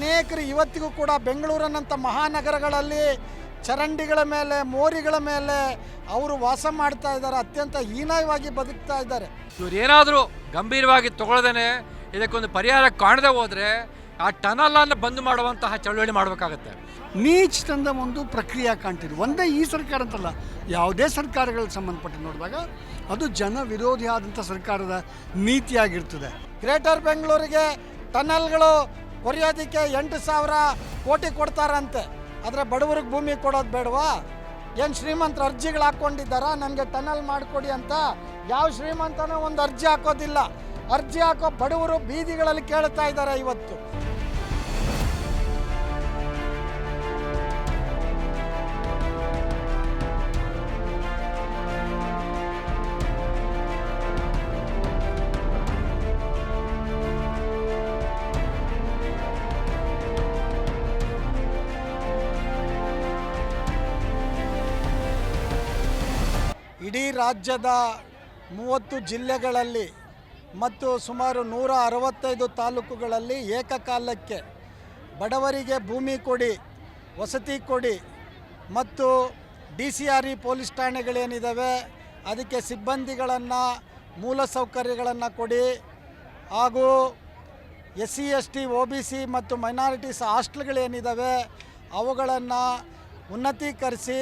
ಅನೇಕರು ಇವತ್ತಿಗೂ ಕೂಡ ಬೆಂಗಳೂರಿನಂಥ ಮಹಾನಗರಗಳಲ್ಲಿ ಚರಂಡಿಗಳ ಮೇಲೆ ಮೋರಿಗಳ ಮೇಲೆ ಅವರು ವಾಸ ಮಾಡ್ತಾ ಇದ್ದಾರೆ ಅತ್ಯಂತ ಹೀನಾಯವಾಗಿ ಬದುಕ್ತಾ ಇದ್ದಾರೆ. ಇವ್ರು ಏನಾದರೂ ಗಂಭೀರವಾಗಿ ತಗೊಳ್ದೇನೆ ಇದಕ್ಕೊಂದು ಪರಿಹಾರ ಕಾಣದೆ ಹೋದರೆ ಆ ಟನಲನ್ನು ಬಂದ್ ಮಾಡುವಂತಹ ಚಳುವಳಿ ಮಾಡಬೇಕಾಗತ್ತೆ. ನೀಚ್ ತಂದ ಒಂದು ಪ್ರಕ್ರಿಯೆ ಕಾಣ್ತಿದೆ. ಒಂದೇ ಈ ಸರ್ಕಾರ ಅಂತಲ್ಲ ಯಾವುದೇ ಸರ್ಕಾರಗಳಿಗೆ ಸಂಬಂಧಪಟ್ಟು ನೋಡಿದಾಗ ಅದು ಜನ ವಿರೋಧಿ ಆದಂಥ ಸರ್ಕಾರದ ನೀತಿಯಾಗಿರ್ತದೆ. ಗ್ರೇಟರ್ ಬೆಂಗಳೂರಿಗೆ ಟನಲ್ಗಳು ಕೊರೆಯೋದಕ್ಕೆ ಎಂಟು ಸಾವಿರ ಕೋಟಿ ಕೊಡ್ತಾರಂತೆ. ಆದರೆ ಬಡವರಿಗೆ ಭೂಮಿ ಕೊಡೋದು ಬೇಡವಾ? ಏನು ಶ್ರೀಮಂತರು ಅರ್ಜಿಗಳು ಹಾಕ್ಕೊಂಡಿದ್ದಾರಾ? ನನಗೆ ಟನಲ್ ಮಾಡಿಕೊಡಿ ಅಂತ. ಯಾವ ಶ್ರೀಮಂತನೂ ಒಂದು ಅರ್ಜಿ ಹಾಕೋದಿಲ್ಲ. ಅರ್ಜಿ ಹಾಕೋ ಬಡವರು ಬೀದಿಗಳಲ್ಲಿ ಕೇಳ್ತಾ ಇದ್ದಾರೆ ಇವತ್ತು. ಇಡೀ ರಾಜ್ಯದ ಮೂವತ್ತು ಜಿಲ್ಲೆಗಳಲ್ಲಿ ಮತ್ತು ಸುಮಾರು ನೂರ ಅರವತ್ತೈದು ತಾಲೂಕುಗಳಲ್ಲಿ ಏಕಕಾಲಕ್ಕೆ ಬಡವರಿಗೆ ಭೂಮಿ ಕೊಡಿ, ವಸತಿ ಕೊಡಿ ಮತ್ತು D C R E police ಠಾಣೆಗಳೇನಿದ್ದಾವೆ ಅದಕ್ಕೆ ಸಿಬ್ಬಂದಿಗಳನ್ನು ಮೂಲಸೌಕರ್ಯಗಳನ್ನು ಕೊಡಿ ಹಾಗೂ S C S T O B C ಮತ್ತು ಮೈನಾರಿಟೀಸ್ ಹಾಸ್ಟೆಲ್ಗಳೇನಿದ್ದಾವೆ ಅವುಗಳನ್ನು ಉನ್ನತೀಕರಿಸಿ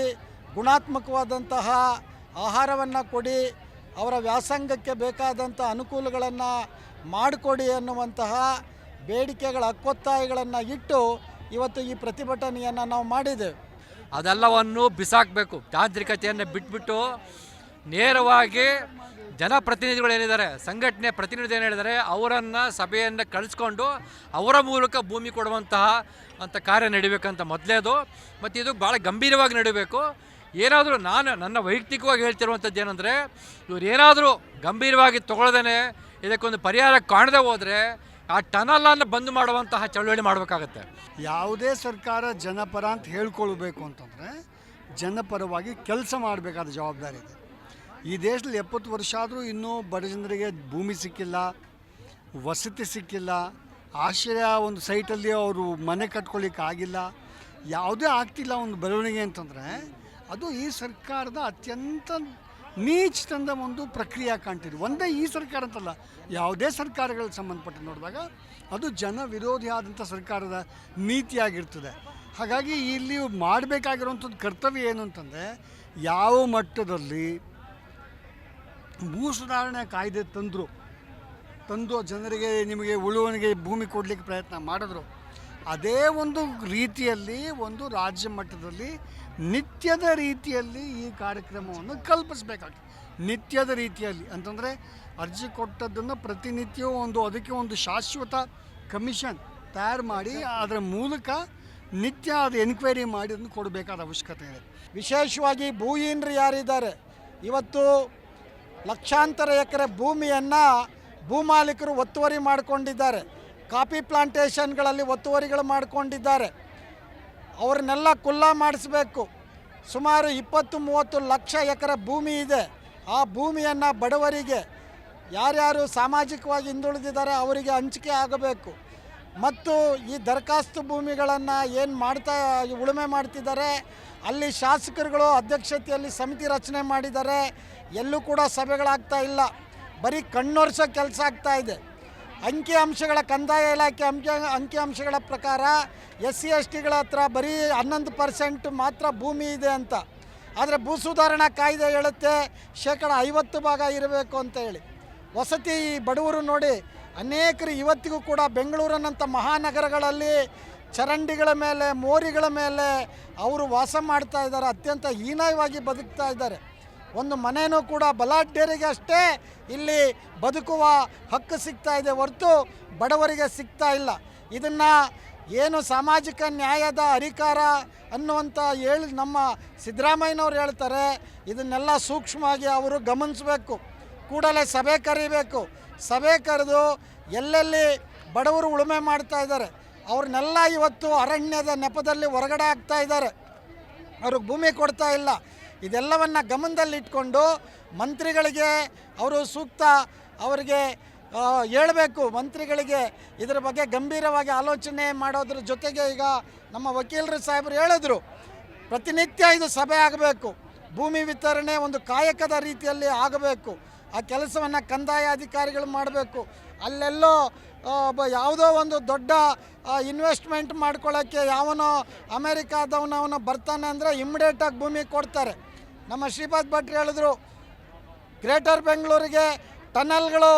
ಗುಣಾತ್ಮಕವಾದಂತಹ ಆಹಾರವನ್ನು ಕೊಡಿ, ಅವರ ವ್ಯಾಸಂಗಕ್ಕೆ ಬೇಕಾದಂಥ ಅನುಕೂಲಗಳನ್ನು ಮಾಡಿಕೊಡಿ ಅನ್ನುವಂತಹ ಬೇಡಿಕೆಗಳ ಹಕ್ಕೊತ್ತಾಯಗಳನ್ನು ಇಟ್ಟು ಇವತ್ತು ಈ ಪ್ರತಿಭಟನೆಯನ್ನು ನಾವು ಮಾಡಿದ್ದೇವೆ. ಅದೆಲ್ಲವನ್ನು ಬಿಸಾಕಬೇಕು, ತಾಂತ್ರಿಕತೆಯನ್ನು ಬಿಟ್ಬಿಟ್ಟು ನೇರವಾಗಿ ಜನಪ್ರತಿನಿಧಿಗಳು ಏನಿದ್ದಾರೆ, ಸಂಘಟನೆ ಪ್ರತಿನಿಧಿ ಏನು ಹೇಳಿದ್ದಾರೆ, ಅವರನ್ನು ಸಭೆಯನ್ನು ಕಳಿಸ್ಕೊಂಡು ಅವರ ಮೂಲಕ ಭೂಮಿ ಕೊಡುವಂತಹ ಅಂತ ಕಾರ್ಯ ನಡಿಬೇಕಂತ ಮೊದಲೇದು. ಮತ್ತು ಇದು ಭಾಳ ಗಂಭೀರವಾಗಿ ನಡಿಬೇಕು. ಏನಾದರೂ ನಾನು ನನ್ನ ವೈಯಕ್ತಿಕವಾಗಿ ಹೇಳ್ತಿರುವಂಥದ್ದು ಏನಂದರೆ, ಇವ್ರು ಏನಾದರೂ ಗಂಭೀರವಾಗಿ ತಗೊಳ್ದೇನೆ, ಇದಕ್ಕೊಂದು ಪರಿಹಾರ ಕಾಣದೆ ಹೋದರೆ ಆ ಟನಲನ್ನು ಬಂದ್ ಮಾಡುವಂತಹ ಚಳುವಳಿ ಮಾಡಬೇಕಾಗತ್ತೆ. ಯಾವುದೇ ಸರ್ಕಾರ ಜನಪರ ಅಂತ ಹೇಳ್ಕೊಳ್ಬೇಕು ಅಂತಂದರೆ, ಜನಪರವಾಗಿ ಕೆಲಸ ಮಾಡಬೇಕಾದ ಜವಾಬ್ದಾರಿ ಇದೆ. ಈ ದೇಶದಲ್ಲಿ ಎಪ್ಪತ್ತು ವರ್ಷ ಆದರೂ ಇನ್ನೂ ಬಡ ಜನರಿಗೆ ಭೂಮಿ ಸಿಕ್ಕಿಲ್ಲ, ವಸತಿ ಸಿಕ್ಕಿಲ್ಲ, ಆಶ್ರಯ ಒಂದು ಸೈಟಲ್ಲಿ ಅವರು ಮನೆ ಕಟ್ಕೊಳ್ಳಿಕ್ಕೆ ಆಗಿಲ್ಲ ಯಾವುದೇ ಆಗ್ತಿಲ್ಲ ಒಂದು ಬೆಳವಣಿಗೆ ಅಂತಂದರೆ ಅದು ಈ ಸರ್ಕಾರದ ಅತ್ಯಂತ ನೀಚ್ ತಂದ ಒಂದು ಪ್ರಕ್ರಿಯೆ ಕಾಣ್ತಿದೆ. ಒಂದೇ ಈ ಸರ್ಕಾರ ಅಂತಲ್ಲ, ಯಾವುದೇ ಸರ್ಕಾರಗಳಿಗೆ ಸಂಬಂಧಪಟ್ಟ ನೋಡಿದಾಗ ಅದು ಜನ ವಿರೋಧಿ ಆದಂಥ ಸರ್ಕಾರದ ನೀತಿಯಾಗಿರ್ತದೆ. ಹಾಗಾಗಿ ಇಲ್ಲಿ ಮಾಡಬೇಕಾಗಿರುವಂಥದ್ದು ಕರ್ತವ್ಯ ಏನು ಅಂತಂದರೆ, ಯಾವ ಮಟ್ಟದಲ್ಲಿ ಭೂ ಸುಧಾರಣೆ ಕಾಯ್ದೆ ತಂದರು, ತಂದು ಜನರಿಗೆ ನಿಮಗೆ ಉಳುವಣಿಗೆ ಭೂಮಿ ಕೊಡಲಿಕ್ಕೆ ಪ್ರಯತ್ನ ಮಾಡಿದ್ರು ಅದೇ ಒಂದು ರೀತಿಯಲ್ಲಿ, ಒಂದು ರಾಜ್ಯ ಮಟ್ಟದಲ್ಲಿ ನಿತ್ಯದ ರೀತಿಯಲ್ಲಿ ಈ ಕಾರ್ಯಕ್ರಮವನ್ನು ಕಲ್ಪಿಸಬೇಕಾಗ್ತದೆ. ನಿತ್ಯದ ರೀತಿಯಲ್ಲಿ ಅಂತಂದರೆ ಅರ್ಜಿ ಕೊಟ್ಟದ್ದನ್ನು ಪ್ರತಿನಿತ್ಯವೂ ಒಂದು, ಅದಕ್ಕೆ ಒಂದು ಶಾಶ್ವತ ಕಮಿಷನ್ ತಯಾರು ಮಾಡಿ ಅದರ ಮೂಲಕ ನಿತ್ಯ ಅದು ಎನ್ಕ್ವೈರಿ ಮಾಡಿ ಅದನ್ನು ಕೊಡಬೇಕಾದ ಅವಶ್ಯಕತೆ ಇದೆ. ವಿಶೇಷವಾಗಿ ಭೂಹೀನರು ಯಾರಿದ್ದಾರೆ? ಇವತ್ತು ಲಕ್ಷಾಂತರ ಎಕರೆ ಭೂಮಿಯನ್ನು ಭೂಮಾಲೀಕರು ಒತ್ತುವರಿ ಮಾಡಿಕೊಂಡಿದ್ದಾರೆ. ಕಾಫಿ ಪ್ಲಾಂಟೇಷನ್ಗಳಲ್ಲಿ ಒತ್ತುವರಿಗಳು ಮಾಡಿಕೊಂಡಿದ್ದಾರೆ. ಅವ್ರನ್ನೆಲ್ಲ ಕುಲ್ಲ ಮಾಡಿಸ್ಬೇಕು. ಸುಮಾರು ಇಪ್ಪತ್ತು ಮೂವತ್ತು ಲಕ್ಷ ಎಕರೆ ಭೂಮಿ ಇದೆ. ಆ ಭೂಮಿಯನ್ನು ಬಡವರಿಗೆ, ಯಾರ್ಯಾರು ಸಾಮಾಜಿಕವಾಗಿ ಹಿಂದುಳಿದಿದ್ದಾರೆ ಅವರಿಗೆ ಹಂಚಿಕೆ ಆಗಬೇಕು. ಮತ್ತು ಈ ದರಖಾಸ್ತು ಭೂಮಿಗಳನ್ನು ಏನು ಮಾಡ್ತಾ, ಉಳುಮೆ ಮಾಡ್ತಿದ್ದಾರೆ, ಅಲ್ಲಿ ಶಾಸಕರುಗಳು ಅಧ್ಯಕ್ಷತೆಯಲ್ಲಿ ಸಮಿತಿ ರಚನೆ ಮಾಡಿದ್ದಾರೆ, ಎಲ್ಲೂ ಕೂಡ ಸಭೆಗಳಾಗ್ತಾ ಇಲ್ಲ. ಬರೀ ಕಣ್ಣೊರೆಸೋ ಕೆಲಸ ಆಗ್ತಾ ಇದೆ. ಅಂಕಿ ಅಂಶಗಳ ಕಂದಾಯ ಇಲಾಖೆ ಅಂಕಿ ಅಂಕಿಅಂಶಗಳ ಪ್ರಕಾರ ಎಸ್ ಸಿ ಎಸ್ ಟಿಗಳ ಹತ್ರ ಬರೀ ಹನ್ನೊಂದು ಪರ್ಸೆಂಟ್ ಮಾತ್ರ ಭೂಮಿ ಇದೆ ಅಂತ. ಆದರೆ ಭೂ ಸುಧಾರಣಾ ಕಾಯ್ದೆ ಹೇಳುತ್ತೆ, ಶೇಕಡ ಐವತ್ತು ಭಾಗ ಇರಬೇಕು ಅಂತ ಹೇಳಿ. ವಸತಿ ಬಡವರು ನೋಡಿ, ಅನೇಕರು ಇವತ್ತಿಗೂ ಕೂಡ ಬೆಂಗಳೂರಿನಂಥ ಮಹಾನಗರಗಳಲ್ಲಿ ಚರಂಡಿಗಳ ಮೇಲೆ, ಮೋರಿಗಳ ಮೇಲೆ ಅವರು ವಾಸ ಮಾಡ್ತಾ ಇದ್ದಾರೆ, ಅತ್ಯಂತ ಹೀನಾಯವಾಗಿ ಬದುಕ್ತಾ ಇದ್ದಾರೆ. ಒಂದು ಮನೆಯೂ ಕೂಡ ಬಲಾಢ್ಯರಿಗೆ ಅಷ್ಟೇ ಇಲ್ಲಿ ಬದುಕುವ ಹಕ್ಕು ಸಿಗ್ತಾ ಇದೆ ಹೊರತು ಬಡವರಿಗೆ ಸಿಗ್ತಾ ಇಲ್ಲ. ಇದನ್ನು ಏನು ಸಾಮಾಜಿಕ ನ್ಯಾಯದ ಅಧಿಕಾರ ಅನ್ನುವಂಥ ಹೇಳಿ ನಮ್ಮ ಸಿದ್ದರಾಮಯ್ಯನವ್ರು ಹೇಳ್ತಾರೆ, ಇದನ್ನೆಲ್ಲ ಸೂಕ್ಷ್ಮವಾಗಿ ಅವರು ಗಮನಿಸಬೇಕು. ಕೂಡಲೇ ಸಭೆ ಕರಿಬೇಕು. ಸಭೆ ಕರೆದು ಎಲ್ಲೆಲ್ಲಿ ಬಡವರು ಉಳುಮೆ ಮಾಡ್ತಾ ಇದ್ದಾರೆ, ಅವ್ರನ್ನೆಲ್ಲ ಇವತ್ತು ಅರಣ್ಯದ ನೆಪದಲ್ಲಿ ಹೊರಗಡೆ ಆಗ್ತಾ ಇದ್ದಾರೆ. ಅವ್ರಿಗೆ ಭೂಮಿ ಕೊಡ್ತಾ ಇಲ್ಲ. ಇದೆಲ್ಲವನ್ನು ಗಮನದಲ್ಲಿಟ್ಕೊಂಡು ಮಂತ್ರಿಗಳಿಗೆ ಅವರು ಸೂಕ್ತ ಅವರಿಗೆ ಹೇಳಬೇಕು. ಮಂತ್ರಿಗಳಿಗೆ ಇದರ ಬಗ್ಗೆ ಗಂಭೀರವಾಗಿ ಆಲೋಚನೆ ಮಾಡೋದ್ರ ಜೊತೆಗೆ ಈಗ ನಮ್ಮ ವಕೀಲರು ಸಾಹೇಬರು ಹೇಳಿದ್ರು, ಪ್ರತಿನಿತ್ಯ ಇದು ಸಭೆ ಆಗಬೇಕು. ಭೂಮಿ ವಿತರಣೆ ಒಂದು ಕಾಯಕದ ರೀತಿಯಲ್ಲಿ ಆಗಬೇಕು. ಆ ಕೆಲಸವನ್ನು ಕಂದಾಯ ಅಧಿಕಾರಿಗಳು ಮಾಡಬೇಕು. ಅಲ್ಲೆಲ್ಲೋ ಒಬ್ಬ ಯಾವುದೋ ಒಂದು ದೊಡ್ಡ ಇನ್ವೆಸ್ಟ್ಮೆಂಟ್ ಮಾಡ್ಕೊಳ್ಳೋಕ್ಕೆ ಯಾವನೋ ಅಮೇರಿಕಾದವನವನು ಬರ್ತಾನೆ ಅಂದರೆ ಇಮ್ಮಿಡಿಯೇಟಾಗಿ ಭೂಮಿ ಕೊಡ್ತಾರೆ. ನಮ್ಮ ಶ್ರೀಪಾದ್ ಭಟ್ರು ಹೇಳಿದ್ರು, ಗ್ರೇಟರ್ ಬೆಂಗಳೂರಿಗೆ ಟನಲ್ಗಳು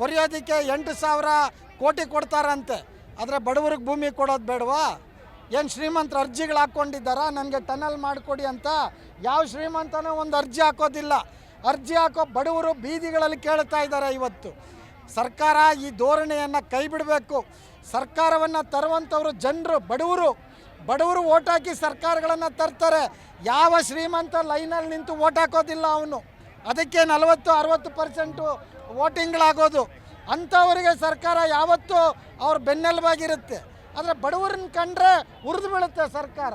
ಕೊರಿಯೋದಕ್ಕೆ ಎಂಟು ಸಾವಿರ ಕೋಟಿ ಕೊಡ್ತಾರಂತೆ. ಆದರೆ ಬಡವರಿಗೆ ಭೂಮಿ ಕೊಡೋದು ಬೇಡವಾ? ಏನು ಶ್ರೀಮಂತರು ಅರ್ಜಿಗಳು ಹಾಕ್ಕೊಂಡಿದ್ದಾರಾ? ನನಗೆ ಟನಲ್ ಮಾಡಿಕೊಡಿ ಅಂತ. ಯಾವ ಶ್ರೀಮಂತನೂ ಒಂದು ಅರ್ಜಿ ಹಾಕೋದಿಲ್ಲ. ಅರ್ಜಿ ಹಾಕೋ ಬಡವರು ಬೀದಿಗಳಲ್ಲಿ ಕೇಳ್ತಾ ಇದ್ದಾರೆ ಇವತ್ತು. ಸರ್ಕಾರ ಈ ಧೋರಣೆಯನ್ನು ಕೈ ಬಿಡಬೇಕು ಸರ್ಕಾರವನ್ನು ತರುವಂಥವರು ಜನರು, ಬಡವರು ಬಡವರು ಓಟ್ ಹಾಕಿ ಸರ್ಕಾರಗಳನ್ನು ತರ್ತಾರೆ. ಯಾವ ಶ್ರೀಮಂತ ಲೈನಲ್ಲಿ ನಿಂತು ಓಟ್ ಹಾಕೋದಿಲ್ಲ ಅವನು. ಅದಕ್ಕೆ ನಲವತ್ತು, ಅರವತ್ತು ಪರ್ಸೆಂಟು ವೋಟಿಂಗ್ಗಳಾಗೋದು ಅಂಥವರಿಗೆ ಸರ್ಕಾರ ಯಾವತ್ತೂ ಅವ್ರ ಬೆನ್ನೆಲುಬಾಗಿರುತ್ತೆ. ಆದರೆ ಬಡವರನ್ನ ಕಂಡ್ರೆ ಉರಿದು ಬೀಳುತ್ತೆ ಸರ್ಕಾರ.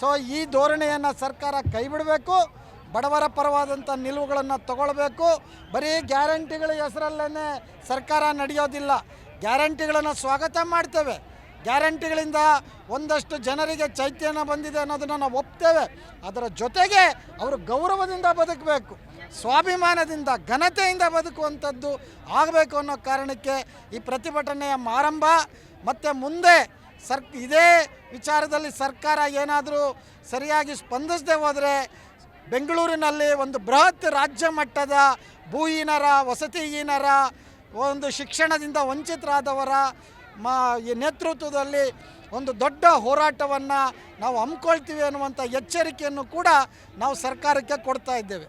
ಸೊ ಈ ಧೋರಣೆಯನ್ನು ಸರ್ಕಾರ ಕೈ ಬಿಡಬೇಕು ಬಡವರ ಪರವಾದಂಥ ನಿಲುವುಗಳನ್ನು ತಗೊಳ್ಬೇಕು. ಬರೀ ಗ್ಯಾರಂಟಿಗಳ ಹೆಸರಲ್ಲೇ ಸರ್ಕಾರ ನಡೆಯೋದಿಲ್ಲ. ಗ್ಯಾರಂಟಿಗಳನ್ನು ಸ್ವಾಗತ ಮಾಡ್ತೇವೆ. ಗ್ಯಾರಂಟಿಗಳಿಂದ ಒಂದಷ್ಟು ಜನರಿಗೆ ಚೈತನ್ಯ ಬಂದಿದೆ ಅನ್ನೋದನ್ನು ನಾವು ಒಪ್ತೇವೆ. ಅದರ ಜೊತೆಗೆ ಅವರು ಗೌರವದಿಂದ ಬದುಕಬೇಕು, ಸ್ವಾಭಿಮಾನದಿಂದ, ಘನತೆಯಿಂದ ಬದುಕುವಂಥದ್ದು ಆಗಬೇಕು ಅನ್ನೋ ಕಾರಣಕ್ಕೆ ಈ ಪ್ರತಿಭಟನೆಯ ಆರಂಭ. ಮತ್ತು ಮುಂದೆ ಸರ್ ಇದೇ ವಿಚಾರದಲ್ಲಿ ಸರ್ಕಾರ ಏನಾದರೂ ಸರಿಯಾಗಿ ಸ್ಪಂದಿಸದೆ ಹೋದರೆ ಬೆಂಗಳೂರಿನಲ್ಲಿ ಒಂದು ಬೃಹತ್ ರಾಜ್ಯ ಮಟ್ಟದ ಭೂಹೀನರ, ವಸತಿಹೀನರ, ಒಂದು ಶಿಕ್ಷಣದಿಂದ ವಂಚಿತರಾದವರ ಮಾ ಈ ನೇತೃತ್ವದಲ್ಲಿ ಒಂದು ದೊಡ್ಡ ಹೋರಾಟವನ್ನು ನಾವು ಹಮ್ಮಿಕೊಳ್ತೀವಿ ಅನ್ನುವಂಥ ಎಚ್ಚರಿಕೆಯನ್ನು ಕೂಡ ನಾವು ಸರ್ಕಾರಕ್ಕೆ ಕೊಡ್ತಾ ಇದ್ದೇವೆ.